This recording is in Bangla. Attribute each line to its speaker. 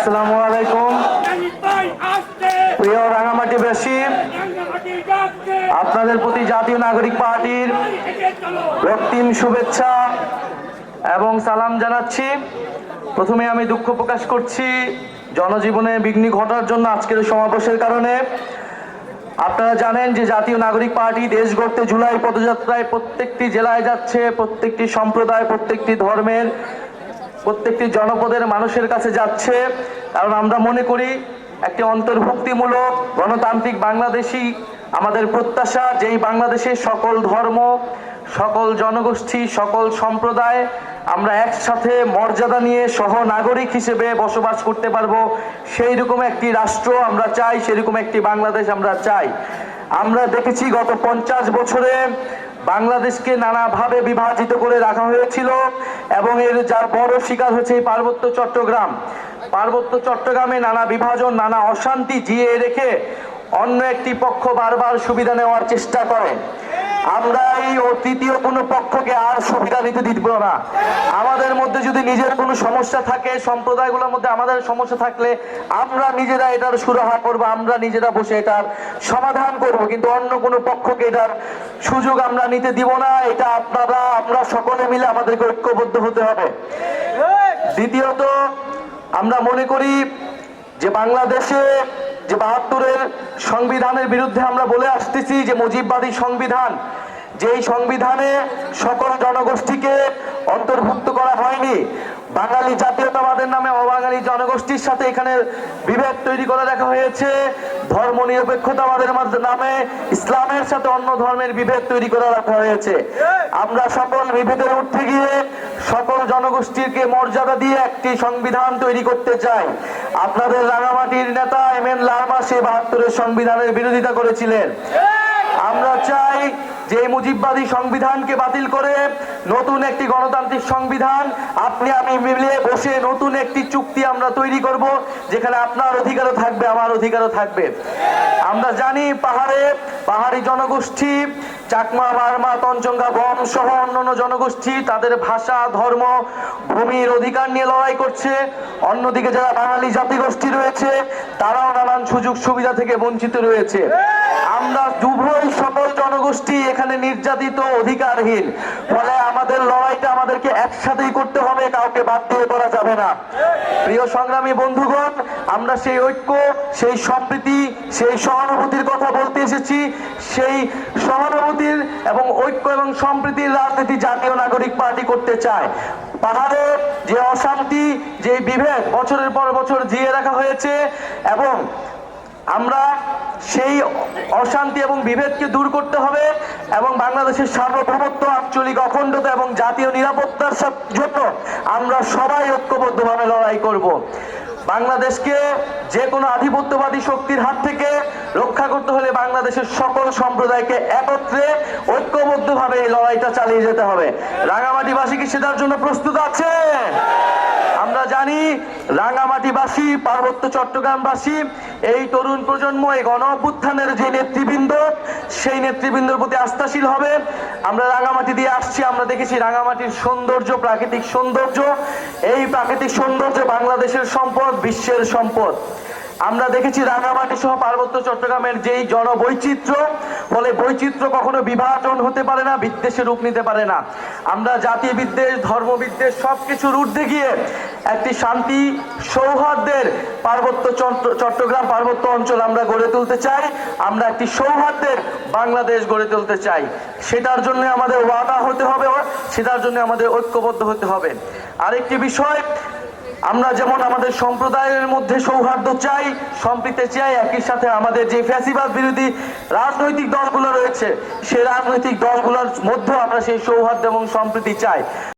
Speaker 1: আসসালামু আলাইকুম। প্রিয় রাঙামাটিবাসী আপনাদের প্রতি জাতীয় নাগরিক পার্টির রক্তিম শুভেচ্ছা এবং সালাম জানাচ্ছি। প্রথমে আমি দুঃখ প্রকাশ করছি জনজীবনে বিঘ্নি ঘটার জন্য আজকের সমাবেশের কারণে। আপনারা জানেন যে জাতীয় নাগরিক পার্টি দেশ গড়তে জুলাই পদযাত্রায় প্রত্যেকটি জেলায় যাচ্ছে, প্রত্যেকটি সম্প্রদায়, প্রত্যেকটি ধর্মের প্রত্যেকটি জনপদের মানুষের কাছে যাচ্ছে, কারণ আমরা মনে করি একটি অন্তর্ভুক্তিমূলক গণতান্ত্রিক বাংলাদেশী আমাদের প্রত্যাশা, যেই বাংলাদেশের সকল ধর্ম, সকল জনগোষ্ঠী, সকল সম্প্রদায়, আমরা একসাথে মর্যাদা নিয়ে সহ নাগরিক হিসেবে বসবাস করতে পারব। সেই রকম একটি রাষ্ট্র আমরা চাই, সেরকম একটি বাংলাদেশ আমরা চাই। আমরা দেখেছি গত পঞ্চাশ বছরে বাংলাদেশকে নানাভাবে বিভাজিত করে রাখা হয়েছিল এবং এর যার বড় শিকার হচ্ছে পার্বত্য চট্টগ্রাম। পার্বত্য চট্টগ্রামে নানা বিভাজন, নানা অশান্তি জিয়ে রেখে অন্য একটি পক্ষ বারবার সুবিধা নেওয়ার চেষ্টা করে। আমরা এই তৃতীয় কোনো পক্ষকে আর সুবিধা নিতে দিব না। আমাদের মধ্যে যদি নিজের কোনো সমস্যা থাকে, সম্প্রদায়গুলোর মধ্যে আমাদের সমস্যা থাকলে আমরা নিজেরা এটার সুরাহা করব, আমরা নিজেরা বসে এটার সমাধান করব। কিন্তু অন্য কোনো পক্ষকে এটার সুযোগ আমরা নিতে দিব না, এটা আপনারা, আমরা সকলে মিলে আমাদেরকে ঐক্যবদ্ধ হতে হবে। দ্বিতীয়ত, আমরা মনে করি যে বাংলাদেশে যে বাহাত্তরের সংবিধানের বিরুদ্ধে আমরা বলে আসতেছি যে মুজিববাদী সংবিধান, যেই সংবিধানে সকল জনগোষ্ঠীকে অন্তর্ভুক্ত করা হয়নি বাঙালি জাতীয়তাবাদের নামে অবাঙালি জনগোষ্ঠীর সাথে এখানে বিভেদ তৈরি করে রাখা হয়েছে। ধর্ম নিরপেক্ষতাবাদের নামে ইসলামের সাথে অন্য ধর্মের বিভেদ তৈরি করে রাখা হয়েছে। আমরা সকল বিভেদের উঠতে গিয়ে সকল জনগোষ্ঠীকে মর্যাদা দিয়ে একটি সংবিধান তৈরি করতে চাই। আপনাদের রাঙামাটির নেতা এম এন লারমা সে বাহাত্তরের সংবিধানের বিরোধিতা করেছিলেন। আমরা চাই যে মুজিববাদী সংবিধানকে বাতিল করে নতুন একটি গণতান্ত্রিক সংবিধান আপনি আমি মিলে বসে নতুন একটি চুক্তি আমরা তৈরি করব, যেখানে আপনার অধিকারও থাকবে, আমার অধিকারও থাকবে। আমরা জানি পাহাড়ে পাহাড়ি জনগোষ্ঠী চাকমা মারমা তঞ্চঙ্গা বম সহ অন্যান্য জনগোষ্ঠী তাদের ভাষা, ধর্ম, ভূমির অধিকার নিয়ে লড়াই করছে। অন্যদিকে যারা বাঙালি জাতিগোষ্ঠী রয়েছে, তারাও নানান সুযোগ সুবিধা থেকে বঞ্চিত রয়েছে। আমরা উভয় সকল জনগোষ্ঠী এখানে নির্যাতিত, অধিকারহীন। ফলে আমাদের লড়াইটা আমাদেরকে একসাথেই করতে হবে, কাউকে বাদ দিয়ে করা যাবে না। প্রিয় সংগ্রামী বন্ধুগণ, আমরা সেই ঐক্য, সেই সম্প্রীতি, সেই সহানুভূতির কথা বলতে এসেছি। সেই সহানুভূতির এবং ঐক্য এবং সম্প্রীতির রাজনীতি জাতীয় নাগরিক পার্টি করতে চায়। পাহাড়ে যে অশান্তি, যে বিভেদ বছরের পর বছর জিয়ে রাখা হয়েছে এবং আমরা সেই অশান্তি এবং বিভেদকে দূর করতে হবে এবং বাংলাদেশের সার্বভৌমত্ব, আঞ্চলিক অখণ্ডতা এবং জাতীয় নিরাপত্তার জন্য আমরা সবাই ঐক্যবদ্ধভাবে লড়াই করব। বাংলাদেশকে যে কোনো আধিপত্যবাদী শক্তির হাত থেকে রক্ষা করতে বাংলাদেশের সকল সম্প্রদায়কে একত্রে ঐক্যবদ্ধভাবে এই লড়াইটা চালিয়ে যেতে হবে। রাঙামাটিবাসী কি সেটার জন্য প্রস্তুত আছে? আমরা জানি রাঙামাটিবাসী, পার্বত্য চট্টগ্রামবাসী, এই তরুণ প্রজন্ম, এই গণ অভ্যুত্থানের যে নেতৃবৃন্দ, সেই নেতৃবৃন্দর প্রতি আস্থাশীল হবে। আমরা রাঙামাটি দিয়ে আসছি, আমরা দেখেছি রাঙামাটির সৌন্দর্য, প্রাকৃতিক সৌন্দর্য। এই প্রাকৃতিক সৌন্দর্য বাংলাদেশের সম্পদ, বিশ্বের সম্পদ। আমরা দেখেছি রাঙামাটি সহ পার্বত্য চট্টগ্রামের যেই জনবৈচিত্র্য, ফলে বৈচিত্র্য কখনো বিভাজন হতে পারে না, বিদ্বেষে রূপ নিতে পারে না। আমরা জাতি বিদ্বেষ, ধর্ম বিদ্বেষ সবকিছুর ঊর্ধ্বে গিয়ে একটি শান্তি সৌহার্দ্যের পার্বত্য চট্ট- চট্টগ্রাম পার্বত্য অঞ্চল আমরা গড়ে তুলতে চাই, আমরা একটি সৌহার্দ্যের বাংলাদেশ গড়ে তুলতে চাই। সেটার জন্য আমাদের ওয়াদা হতে হবে, সেটার জন্য আমাদের ঐক্যবদ্ধ হতে হবে। আরেকটি বিষয় আমরা যেমন আমাদের সম্প্রদায়ের মধ্যে সৌহার্দ্য চাই, সম্প্রীতি চাই, একই সাথে আমাদের যে ফ্যাসিবাদ বিরোধী রাজনৈতিক দলগুলো রয়েছে সেই রাজনৈতিক দলগুলোর মধ্যেও আমরা সেই সৌহার্দ্য এবং সম্প্রীতি চাই।